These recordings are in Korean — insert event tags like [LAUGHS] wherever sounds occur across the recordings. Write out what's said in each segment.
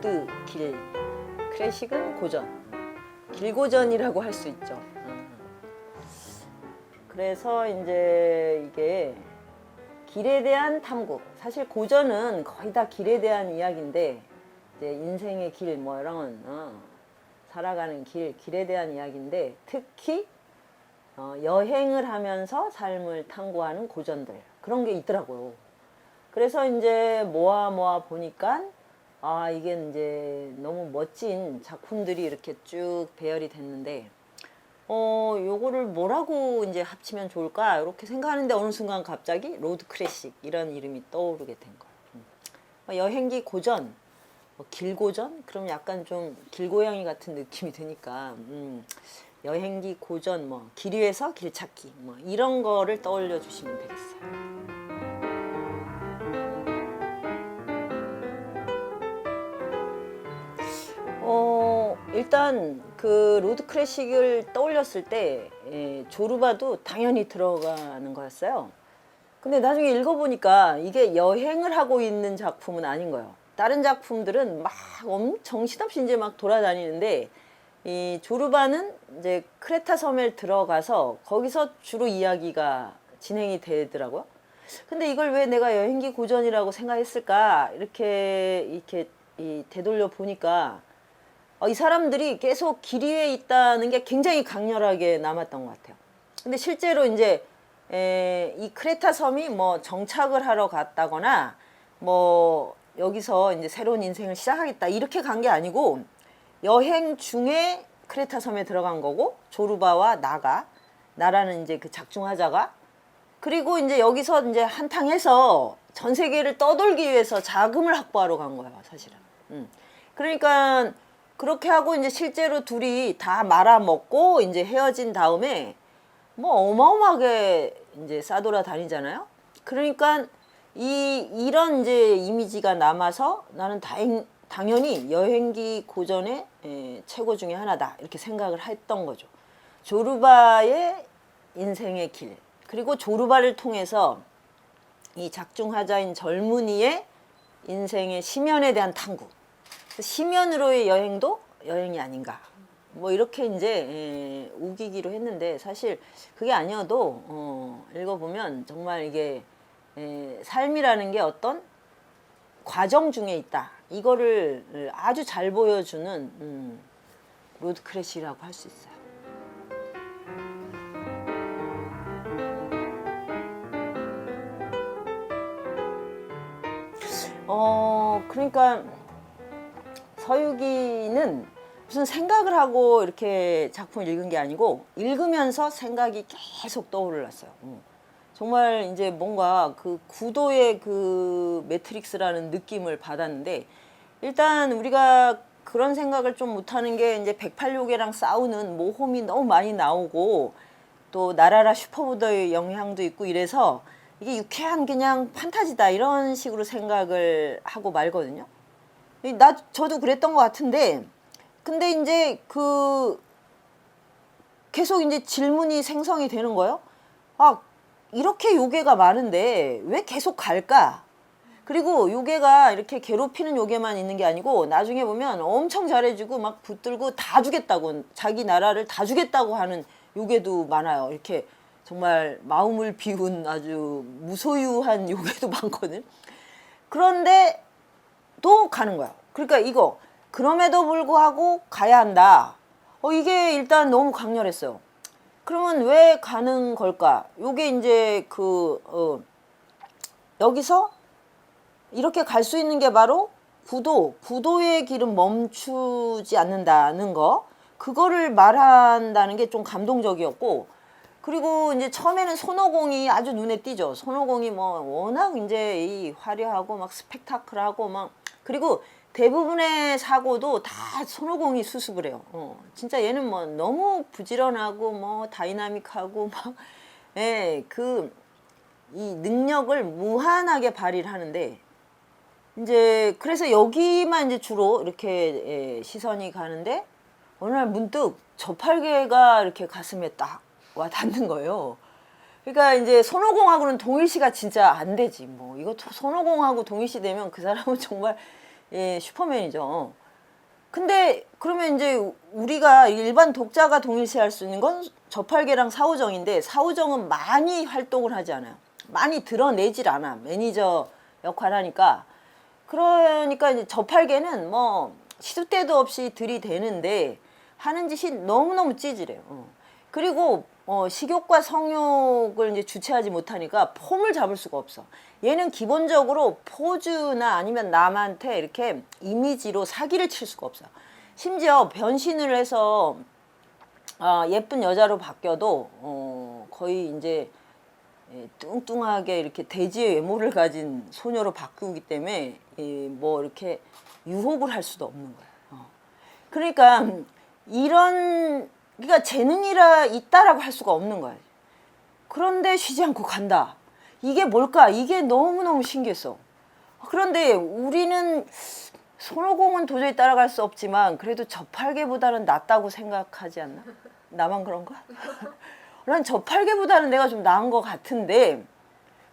로드 길 클래식은 고전 길고전이라고 할 수 있죠. 음. 그래서 이제 이게 길에 대한 탐구 사실 고전은 거의 다 길에 대한 이야기인데 이제 인생의 길 뭐 이런 어, 살아가는 길 길에 대한 이야기인데 특히 어, 여행을 하면서 삶을 탐구하는 고전들 그런 게 있더라고요. 그래서 이제 모아 모아 보니까 아 이게 이제 너무 멋진 작품들이 이렇게 쭉 배열이 됐는데 어 요거를 뭐라고 이제 합치면 좋을까 이렇게 생각하는데 어느 순간 갑자기 로드 클래식 이런 이름이 떠오르게 된 거예요. 음. 어, 여행기 고전, 뭐 길고전 그럼 약간 좀 길고양이 같은 느낌이 드니까 음, 여행기 고전 뭐 길 위에서 길 찾기 뭐 이런 거를 떠올려 주시면 되겠어요. 일단 그 로드 클래식을 떠올렸을 때 에, 조르바도 당연히 들어가는 거였어요. 근데 나중에 읽어보니까 이게 여행을 하고 있는 작품은 아닌 거예요. 다른 작품들은 막 정신없이 이제 막 돌아다니는데 이 조르바는 이제 크레타 섬에 들어가서 거기서 주로 이야기가 진행이 되더라고요. 근데 이걸 왜 내가 여행기 고전이라고 생각했을까? 이렇게 이렇게 이 되돌려 보니까 어, 이 사람들이 계속 길 위에 있다는 게 굉장히 강렬하게 남았던 것 같아요. 근데 실제로 이제 에, 이 크레타 섬이 뭐 정착을 하러 갔다거나 뭐 여기서 이제 새로운 인생을 시작하겠다 이렇게 간 게 아니고 여행 중에 크레타 섬에 들어간 거고 조르바와 나가 나라는 이제 그 작중하자가 그리고 이제 여기서 이제 한탕해서 전 세계를 떠돌기 위해서 자금을 확보하러 간 거예요, 사실은. 음. 그러니까 그렇게 하고 이제 실제로 둘이 다 말아먹고 이제 헤어진 다음에 뭐 어마어마하게 이제 싸돌아 다니잖아요. 그러니까 이 이런 이제 이미지가 남아서 나는 다행, 당연히 여행기 고전의 에, 최고 중에 하나다 이렇게 생각을 했던 거죠. 조르바의 인생의 길 그리고 조르바를 통해서 이 작중하자인 젊은이의 인생의 심연에 대한 탐구 심연으로의 여행도 여행이 아닌가 뭐 이렇게 이제 에, 우기기로 했는데 사실 그게 아니어도 어, 읽어보면 정말 이게 에, 삶이라는 게 어떤 과정 중에 있다 이거를 아주 잘 보여주는 음, 로드 크래시라고 할 수 있어요. 어 그러니까 서유기는 무슨 생각을 하고 이렇게 작품을 읽은 게 아니고 읽으면서 생각이 계속 떠올랐어요. 음. 정말 이제 뭔가 그 구도의 그 매트릭스라는 느낌을 받았는데 일단 우리가 그런 생각을 좀 못하는 게 이제 108요괴랑 싸우는 모험이 너무 많이 나오고 또 나라라 슈퍼보더의 영향도 있고 이래서 이게 유쾌한 그냥 판타지다 이런 식으로 생각을 하고 말거든요. 나 저도 그랬던 것 같은데 근데 이제 그 계속 이제 질문이 생성이 되는 거예요. 아 이렇게 요괴가 많은데 왜 계속 갈까? 그리고 요괴가 이렇게 괴롭히는 요괴만 있는 게 아니고 나중에 보면 엄청 잘해주고 막 붙들고 다 주겠다고 자기 나라를 다 주겠다고 하는 요괴도 많아요. 이렇게 정말 마음을 비운 아주 무소유한 [LAUGHS] 요괴도 많거든. 그런데 또 가는 거야. 그러니까 이거 그럼에도 불구하고 가야 한다. 어 이게 일단 너무 강렬했어요. 그러면 왜 가는 걸까? 요게 이제 그 어, 여기서 이렇게 갈 수 있는 게 바로 구도, 구도의 길은 멈추지 않는다는 거. 그거를 말한다는 게 좀 감동적이었고 그리고 이제 처음에는 손오공이 아주 눈에 띄죠. 손오공이 뭐 워낙 이제 이 화려하고 막 스펙타클하고 막 그리고 대부분의 사고도 다 손오공이 수습을 해요. 어, 진짜 얘는 뭐 너무 부지런하고 뭐 다이나믹하고 막, 예, 그, 이 능력을 무한하게 발휘를 하는데, 이제, 그래서 여기만 이제 주로 이렇게 예, 시선이 가는데, 어느 날 문득 저팔계가 이렇게 가슴에 딱 와 닿는 거예요. 그러니까 이제 손오공하고는 동일시가 진짜 안 되지. 뭐, 이거 손오공하고 동일시 되면 그 사람은 [LAUGHS] 정말 예, 슈퍼맨이죠. 근데 그러면 이제 우리가 일반 독자가 동일시할 수 있는 건 저팔계랑 사우정인데 사우정은 많이 활동을 하지 않아요. 많이 드러내질 않아. 매니저 역할 하니까. 그러니까 이제 저팔계는 뭐 시도 때도 없이 들이대는데 하는 짓이 너무너무 찌질해요. 어. 그리고 어, 식욕과 성욕을 이제 주체하지 못하니까 폼을 잡을 수가 없어. 얘는 기본적으로 포즈나 아니면 남한테 이렇게 이미지로 사기를 칠 수가 없어. 심지어 변신을 해서 아, 예쁜 여자로 바뀌어도 어, 거의 이제 예, 뚱뚱하게 이렇게 돼지의 외모를 가진 소녀로 바꾸기 때문에 이, 뭐 이렇게 유혹을 할 수도 없는 거야. 어. 그러니까 이런 그러니까 재능이라 있다라고 할 수가 없는 거야. 그런데 쉬지 않고 간다. 이게 뭘까? 이게 너무너무 신기했어. 그런데 우리는 손오공은 도저히 따라갈 수 없지만 그래도 저팔계보다는 낫다고 생각하지 않나? 나만 그런가? [LAUGHS] 난 저팔계보다는 내가 좀 나은 것 같은데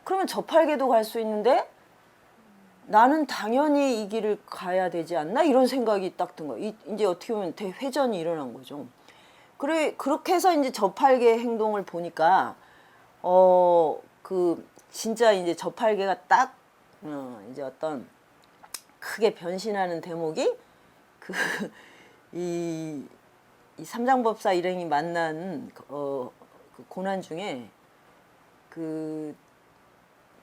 그러면 저팔계도 갈 수 있는데 나는 당연히 이 길을 가야 되지 않나 이런 생각이 딱 든 거야. 이, 이제 어떻게 보면 대회전이 일어난 거죠. 그래 그렇게 해서 이제 저팔계 행동을 보니까 어 그 진짜 이제 저팔계가 딱 어, 이제 어떤 크게 변신하는 대목이 그 [LAUGHS] 이 이 삼장법사 일행이 만난 어, 그 고난 중에 그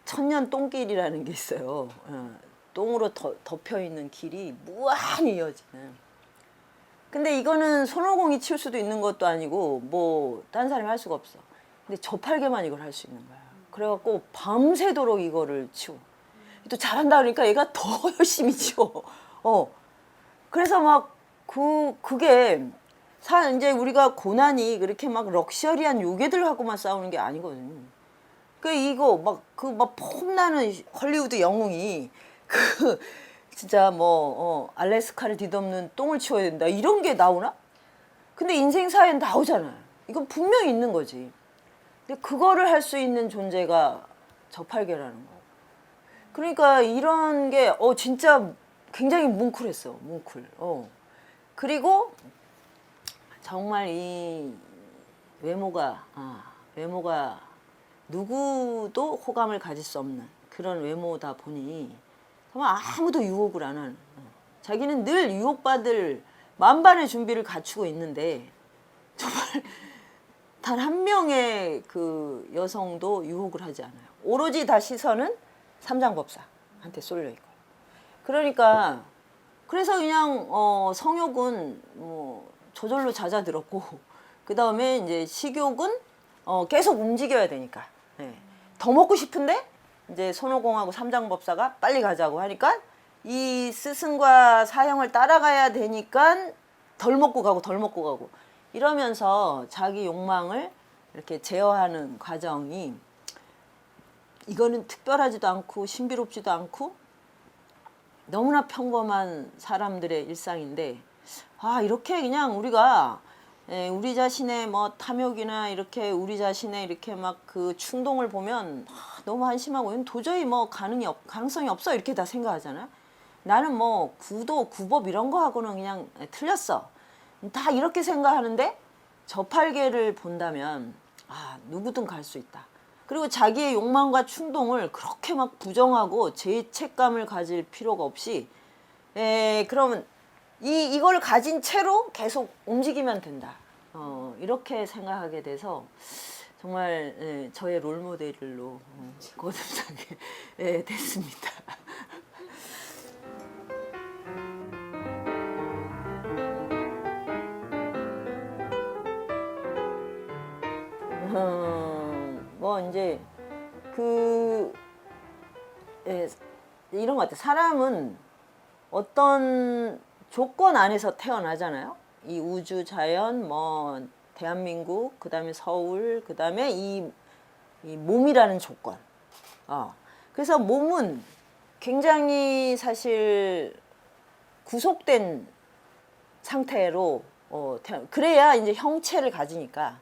천년 똥길이라는 게 있어요. 어, 똥으로 더, 덮여 있는 길이 무한히 이어지는. 근데 이거는 손오공이 치울 수도 있는 것도 아니고 뭐 딴 사람이 할 수가 없어. 근데 저팔계만 이걸 할 수 있는 거야. 그래갖고 밤새도록 이거를 치워. 또 잘한다 그러니까 얘가 더 [LAUGHS] 열심히 치워. 어. 그래서 막 그 그게 사 이제 우리가 고난이 그렇게 막 럭셔리한 요괴들하고만 싸우는 게 아니거든요. 그 이거 막 그 막 폼나는 헐리우드 영웅이 그 진짜 뭐 어, 알래스카를 뒤덮는 똥을 치워야 된다 이런 게 나오나? 근데 인생사에는 나오잖아요. 이건 분명히 있는 거지. 근데 그거를 할 수 있는 존재가 저팔계라는 거. 그러니까 이런 게 어 진짜 굉장히 뭉클했어. 뭉클. 어. 그리고 정말 이 외모가 아, 외모가 누구도 호감을 가질 수 없는 그런 외모다 보니 정말 아무도 유혹을 안 하는 어. 자기는 늘 유혹받을 만반의 준비를 갖추고 있는데 정말 단 한 명의 그 여성도 유혹을 하지 않아요. 오로지 다 시선은 삼장법사한테 쏠려 있고. 그러니까 그래서 그냥 어, 성욕은 뭐 저절로 잦아들었고 그 다음에 이제 식욕은 어, 계속 움직여야 되니까 네. 더 먹고 싶은데 이제 손오공하고 삼장법사가 빨리 가자고 하니까 이 스승과 사형을 따라가야 되니까 덜 먹고 가고 덜 먹고 가고. 이러면서 자기 욕망을 이렇게 제어하는 과정이 이거는 특별하지도 않고 신비롭지도 않고 너무나 평범한 사람들의 일상인데 아 이렇게 그냥 우리가 예, 우리 자신의 뭐 탐욕이나 이렇게 우리 자신의 이렇게 막 그 충동을 보면 아, 너무 한심하고 도저히 뭐 가능이 없, 가능성이 없어 이렇게 다 생각하잖아. 나는 뭐 구도 구법 이런 거 하고는 그냥 틀렸어. 다 이렇게 생각하는데 저팔계를 본다면 아 누구든 갈 수 있다. 그리고 자기의 욕망과 충동을 그렇게 막 부정하고 죄책감을 가질 필요가 없이 에 그러면 이 이걸 가진 채로 계속 움직이면 된다. 어, 이렇게 생각하게 돼서 정말 예, 저의 롤 모델로 어, 거듭나게 [LAUGHS] 예, 됐습니다. 음, [LAUGHS] 뭐 이제 그 예, 이런 것 같아요. 사람은 어떤 조건 안에서 태어나잖아요. 이 우주 자연 뭐 대한민국 그 다음에 서울 그 다음에 이, 이 몸이라는 조건. 어. 그래서 몸은 굉장히 사실 구속된 상태로 어, 태어- 그래야 이제 형체를 가지니까.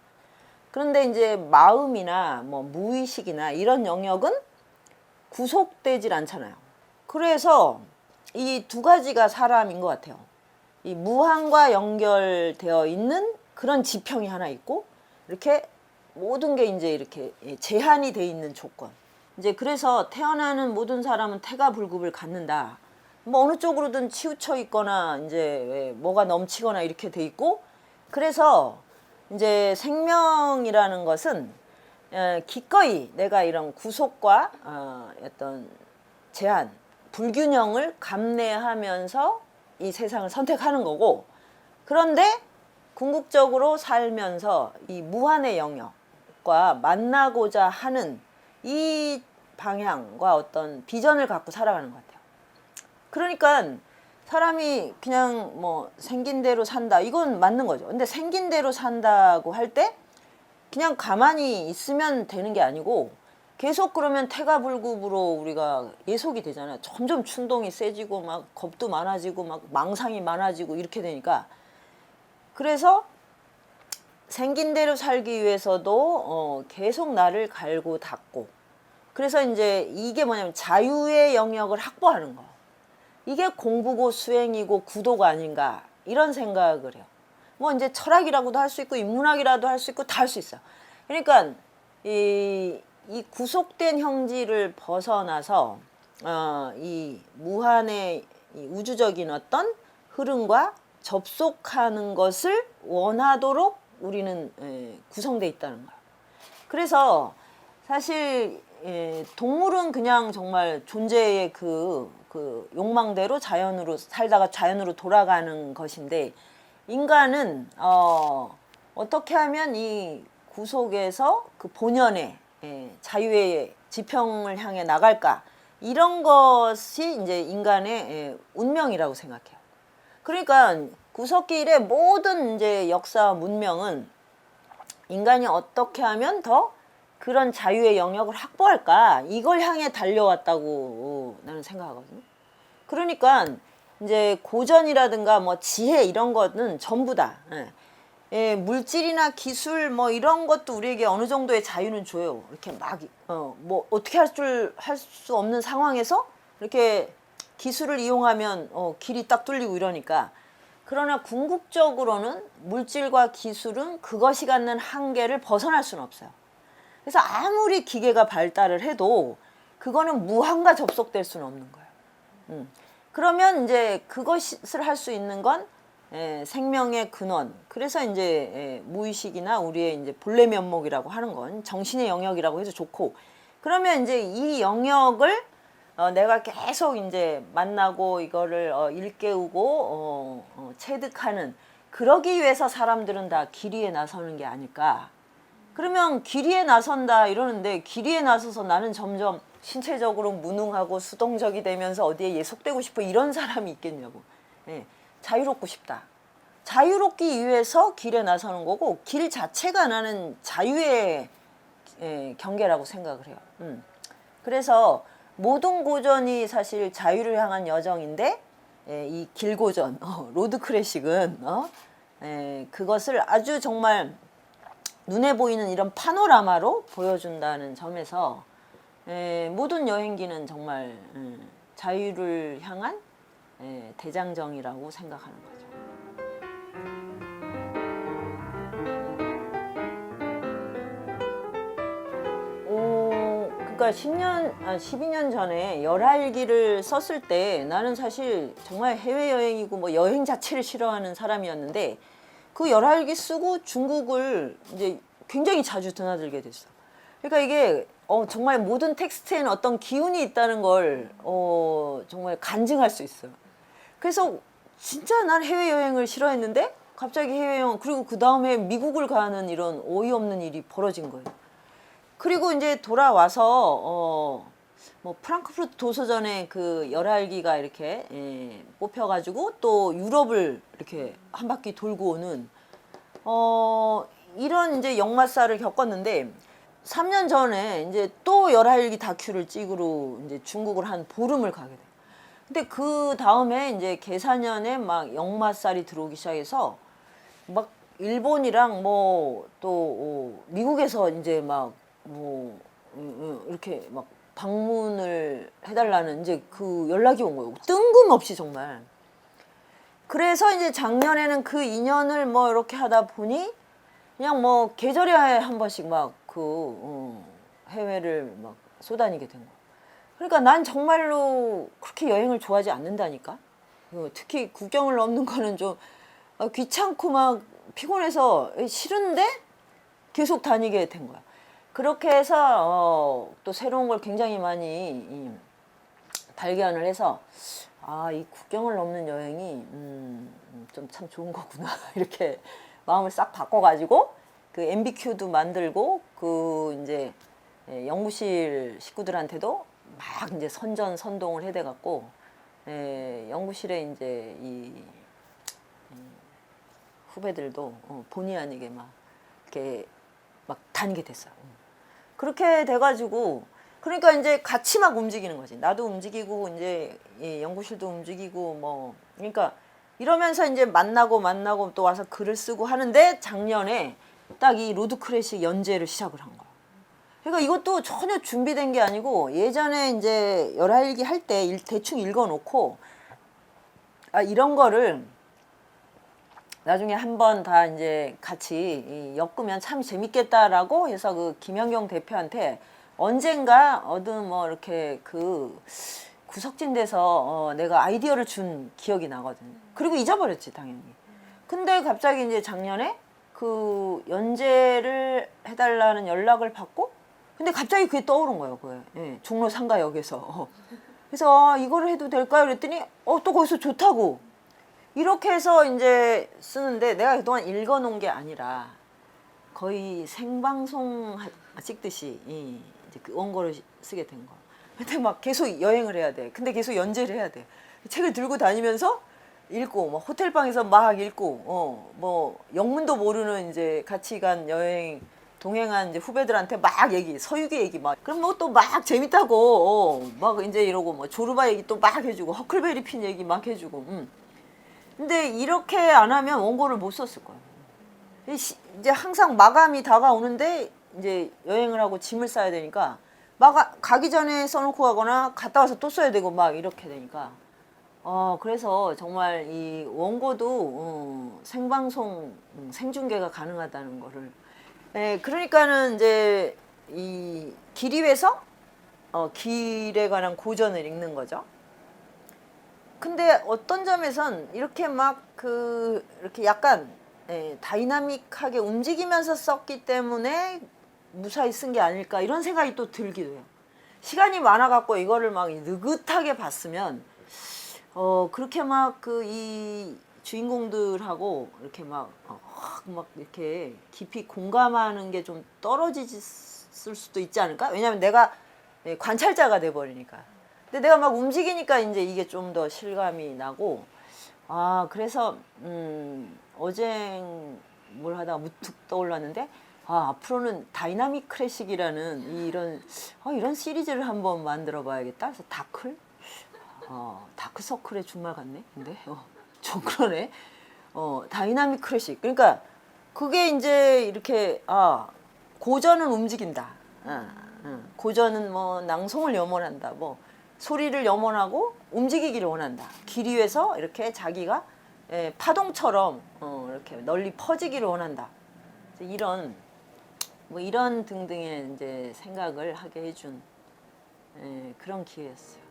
그런데 이제 마음이나 뭐 무의식이나 이런 영역은 구속되질 않잖아요. 그래서 이 두 가지가 사람인 것 같아요. 이 무한과 연결되어 있는 그런 지평이 하나 있고 이렇게 모든 게 이제 이렇게 예, 제한이 돼 있는 조건. 이제 그래서 태어나는 모든 사람은 태가 불급을 갖는다. 뭐 어느 쪽으로든 치우쳐 있거나 이제 왜 뭐가 넘치거나 이렇게 돼 있고 그래서 이제 생명이라는 것은 에, 기꺼이 내가 이런 구속과 어, 어떤 제한, 불균형을 감내하면서 이 세상을 선택하는 거고 그런데 궁극적으로 살면서 이 무한의 영역과 만나고자 하는 이 방향과 어떤 비전을 갖고 살아가는 것 같아요. 그러니까 사람이 그냥 뭐 생긴 대로 산다 이건 맞는 거죠. 근데 생긴 대로 산다고 할 때 그냥 가만히 있으면 되는 게 아니고 계속 그러면 태가불급으로 우리가 예속이 되잖아요. 점점 충동이 세지고 막 겁도 많아지고 막 망상이 많아지고 이렇게 되니까 그래서 생긴 대로 살기 위해서도 어, 계속 나를 갈고 닦고 그래서 이제 이게 뭐냐면 자유의 영역을 확보하는 거. 이게 공부고 수행이고 구도가 아닌가 이런 생각을 해요. 뭐 이제 철학이라고도 할 수 있고 인문학이라도 할 수 있고 다 할 수 있어요. 그러니까 이, 이 구속된 형질을 벗어나서 어, 이 무한의 이 우주적인 어떤 흐름과 접속하는 것을 원하도록 우리는 에, 구성돼 있다는 거예요. 그래서 사실 예, 동물은 그냥 정말 존재의 그, 그 욕망대로 자연으로 살다가 자연으로 돌아가는 것인데 인간은 어, 어떻게 하면 이 구속에서 그 본연의 예, 자유의 지평을 향해 나갈까 이런 것이 이제 인간의 예, 운명이라고 생각해요. 그러니까 구석길의 모든 이제 역사와 문명은 인간이 어떻게 하면 더 그런 자유의 영역을 확보할까 이걸 향해 달려왔다고 나는 생각하거든요. 그러니까 이제 고전이라든가 뭐 지혜 이런 거는 전부 다 예. 예, 물질이나 기술 뭐 이런 것도 우리에게 어느 정도의 자유는 줘요. 이렇게 막 어, 뭐 어떻게 할 줄 할 수 없는 상황에서 이렇게 기술을 이용하면 어, 길이 딱 뚫리고 이러니까 그러나 궁극적으로는 물질과 기술은 그것이 갖는 한계를 벗어날 수는 없어요. 그래서 아무리 기계가 발달을 해도 그거는 무한과 접속될 수는 없는 거예요. 음. 그러면 이제 그것을 할 수 있는 건 에, 생명의 근원. 그래서 이제 에, 무의식이나 우리의 이제 본래 면목이라고 하는 건 정신의 영역이라고 해서 좋고. 그러면 이제 이 영역을 어, 내가 계속 이제 만나고 이거를 어, 일깨우고 어, 어, 체득하는 그러기 위해서 사람들은 다 길이에 나서는 게 아닐까. 그러면 길이에 나선다 이러는데 길이에 나서서 나는 점점 신체적으로 무능하고 수동적이 되면서 어디에 예속되고 싶어 이런 사람이 있겠냐고. 예, 자유롭고 싶다. 자유롭기 위해서 길에 나서는 거고 길 자체가 나는 자유의 예, 경계라고 생각을 해요. 음. 그래서 모든 고전이 사실 자유를 향한 여정인데 예, 이 길고전 어, 로드 클래식은 어, 예, 그것을 아주 정말 눈에 보이는 이런 파노라마로 보여준다는 점에서 에, 모든 여행기는 정말 음, 자유를 향한 에, 대장정이라고 생각하는 거죠. 오, 그러니까 10년, 아, 12년 전에 열알기를 썼을 때 나는 사실 정말 해외여행이고 뭐 여행 자체를 싫어하는 사람이었는데 그 열알기 쓰고 중국을 이제 굉장히 자주 드나들게 됐어. 그러니까 이게 어, 정말 모든 텍스트에는 어떤 기운이 있다는 걸 어, 정말 간증할 수 있어요. 그래서 진짜 난 해외여행을 싫어했는데 갑자기 해외여행 그리고 그 다음에 미국을 가는 이런 어이없는 일이 벌어진 거예요. 그리고 이제 돌아와서 어, 뭐 프랑크푸르트 도서전에 그 열알기가 이렇게 예, 뽑혀가지고 또 유럽을 이렇게 한 바퀴 돌고 오는 어 이런 이제 역마살을 겪었는데 3년 전에 이제 또 열알기 다큐를 찍으러 이제 중국을 한 보름을 가게 돼. 근데 그 다음에 이제 계사년에 막 역마살이 들어오기 시작해서 막 일본이랑 뭐 또 미국에서 이제 막 뭐 이렇게 막 방문을 해달라는 이제 그 연락이 온 거예요. 뜬금없이 정말. 그래서 이제 작년에는 그 인연을 뭐 이렇게 하다 보니 그냥 뭐 계절에 한 번씩 막그 해외를 막 쏘다니게 된 거. 그러니까 난 정말로 그렇게 여행을 좋아하지 않는다니까. 어, 특히 국경을 넘는 거는 좀 아, 귀찮고 막 피곤해서 싫은데 계속 다니게 된 거야. 그렇게 해서 어, 또 새로운 걸 굉장히 많이 이, 발견을 해서 아 이 국경을 넘는 여행이 음, 좀 참 좋은 거구나 [LAUGHS] 이렇게 마음을 싹 바꿔 가지고 그 MBQ도 만들고 그 이제 예, 연구실 식구들한테도 막 이제 선전 선동을 해대 갖고 예, 연구실에 이제 이 후배들도 어, 본의 아니게 막 이렇게 막 다니게 됐어요. 그렇게 돼가지고 그러니까 이제 같이 막 움직이는 거지. 나도 움직이고 이제 이 연구실도 움직이고 뭐 그러니까 이러면서 이제 만나고 만나고 또 와서 글을 쓰고 하는데 작년에 딱 이 로드 크래식 연재를 시작을 한 거야. 그러니까 이것도 전혀 준비된 게 아니고 예전에 이제 열하일기 할 때 대충 읽어놓고 아 이런 거를 나중에 한번 다 이제 같이 이 엮으면 참 재밌겠다라고 해서 그 김현경 대표한테 언젠가 어든 뭐 이렇게 그 구석진 데서 어 내가 아이디어를 준 기억이 나거든. 그리고 잊어버렸지 당연히. 근데 갑자기 이제 작년에 그 연재를 해달라는 연락을 받고 근데 갑자기 그게 떠오른 거예요. 그게 예, 종로 상가역에서. 어. [LAUGHS] 그래서 아, 이거를 해도 될까요? 그랬더니 어 또 거기서 좋다고. 이렇게 해서 이제 쓰는데 내가 그동안 읽어놓은 게 아니라 거의 생방송 하- 찍듯이 이 이제 그 원고를 쓰게 된 거. 근데 막 계속 여행을 해야 돼. 근데 계속 연재를 해야 돼. 책을 들고 다니면서 읽고 뭐 호텔 방에서 막 읽고 어 뭐 영문도 모르는 이제 같이 간 여행 동행한 이제 후배들한테 막 얘기 서유기 얘기 막 그럼 뭐 또 막 재밌다고 어, 막 이제 이러고 뭐 조르바 얘기 또 막 해주고 허클베리 핀 얘기 막 해주고 음. 근데 이렇게 안 하면 원고를 못 썼을 거예요. 이제 항상 마감이 다가오는데 이제 여행을 하고 짐을 싸야 되니까 마가 가기 전에 써놓고 가거나 갔다 와서 또 써야 되고 막 이렇게 되니까 어 그래서 정말 이 원고도 어, 생방송 음, 생중계가 가능하다는 거를 네, 그러니까는 이제 이 기립에서 어, 길에 관한 고전을 읽는 거죠. 근데 어떤 점에선 이렇게 막 그 이렇게 약간 예, 다이나믹하게 움직이면서 썼기 때문에 무사히 쓴 게 아닐까 이런 생각이 또 들기도 해요. 시간이 많아갖고 이거를 막 느긋하게 봤으면 어 그렇게 막 그 이 주인공들하고 이렇게 막, 어, 확막 이렇게 깊이 공감하는 게 좀 떨어지실 수도 있지 않을까? 왜냐면 내가 예, 관찰자가 돼 버리니까. 근데 내가 막 움직이니까 이제 이게 좀 더 실감이 나고 아 그래서 음 어제 뭘 하다가 무툭 떠올랐는데 아 앞으로는 다이나믹 클래식이라는 이 이런 어, 이런 시리즈를 한번 만들어 봐야겠다. 그래서 다클 어, 다크서클의 준말 같네. 근데 어, 좀 그러네. 어, 다이나믹 클래식. 그러니까 그게 이제 이렇게 아 고전은 움직인다. 아, 아, 고전은 뭐 낭송을 염원한다. 뭐 소리를 염원하고 움직이기를 원한다. 길 위에서 이렇게 자기가 예, 파동처럼 어, 이렇게 널리 퍼지기를 원한다. 이런 뭐 이런 등등의 이제 생각을 하게 해준 예, 그런 기회였어요.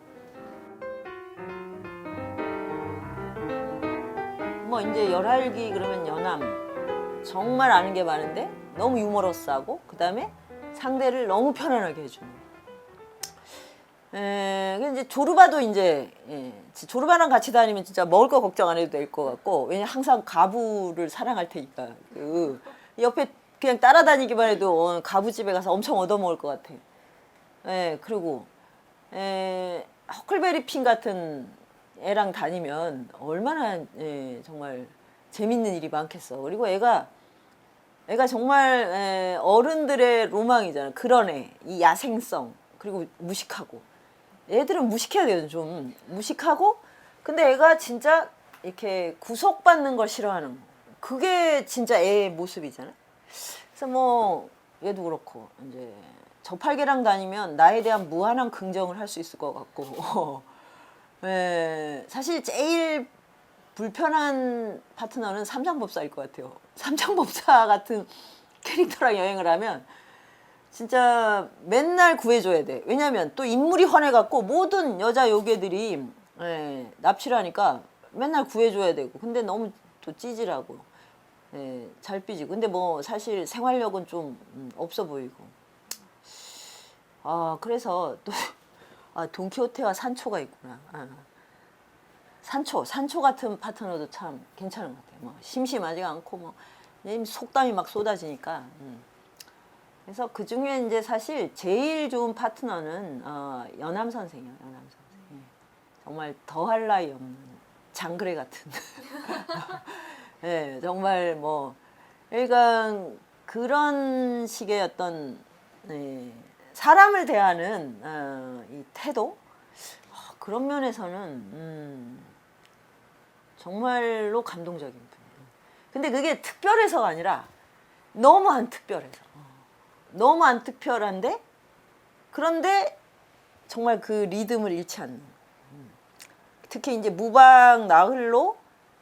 뭐 이제 열알기 그러면 연암 정말 아는 게 많은데 너무 유머러스하고 그 다음에 상대를 너무 편안하게 해주는. 에, 그 이제 조르바도 이제 예, 조르바랑 같이 다니면 진짜 먹을 거 걱정 안 해도 될 것 같고 왜냐 항상 가부를 사랑할 테니까 그 옆에 그냥 따라다니기만 해도 어, 가부 집에 가서 엄청 얻어먹을 것 같아. 예, 그리고 에, 허클베리 핀 같은 애랑 다니면 얼마나 예, 정말 재밌는 일이 많겠어. 그리고 애가 애가 정말 에, 어른들의 로망이잖아. 그런 애, 이 야생성 그리고 무식하고 애들은 무식해야 돼요. 좀 무식하고 근데 애가 진짜 이렇게 구속받는 걸 싫어하는 거. 그게 진짜 애의 모습이잖아. 그래서 뭐 얘도 그렇고 이제 저팔계랑 다니면 나에 대한 무한한 긍정을 할 수 있을 것 같고 [LAUGHS] 예, 사실 제일 불편한 파트너는 삼장법사일 것 같아요. 삼장법사 같은 캐릭터랑 여행을 하면 진짜 맨날 구해줘야 돼. 왜냐면 또 인물이 환해갖고 모든 여자 요괴들이 예, 납치를 하니까 맨날 구해줘야 되고. 근데 너무 또 찌질하고 예, 잘 삐지고. 근데 뭐 사실 생활력은 좀 음, 없어 보이고. 아 그래서 또 아, 돈키호테와 산초가 있구나. 아. 산초, 산초 같은 파트너도 참 괜찮은 것 같아요. 뭐 심심하지가 않고 뭐내 속담이 막 쏟아지니까. 음. 그래서 그 중에 이제 사실 제일 좋은 파트너는 어, 연암 선생이요. 연암 선생. 예. 정말 더할 나위 없는 장그래 같은. [LAUGHS] 예, 정말 뭐 그러니까 그런 식의 어떤 예, 사람을 대하는 어, 이 태도 아, 그런 면에서는 음, 정말로 감동적인 분이에요. 근데 그게 특별해서가 아니라 너무 안 특별해서 어. 너무 안 특별한데 그런데 정말 그 리듬을 잃지 않는 음. 특히 이제 무방 나흘로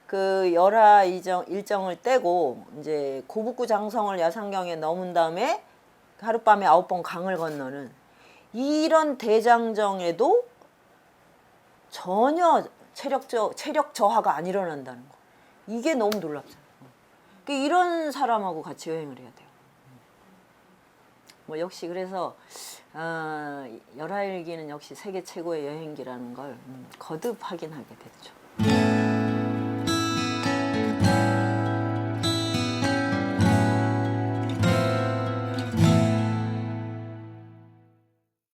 그 열화 일정, 일정을 떼고 이제 고북구 장성을 야산경에 넘은 다음에 하룻밤에 아홉 번 강을 건너는 이런 대장정에도 전혀 체력 저 체력 저하가 안 일어난다는 거 이게 너무 놀랍잖아. 그 이런 사람하고 같이 여행을 해야 돼요. 뭐 역시 그래서 어, 열하일기는 역시 세계 최고의 여행기라는 걸 음, 거듭 확인하게 됐죠.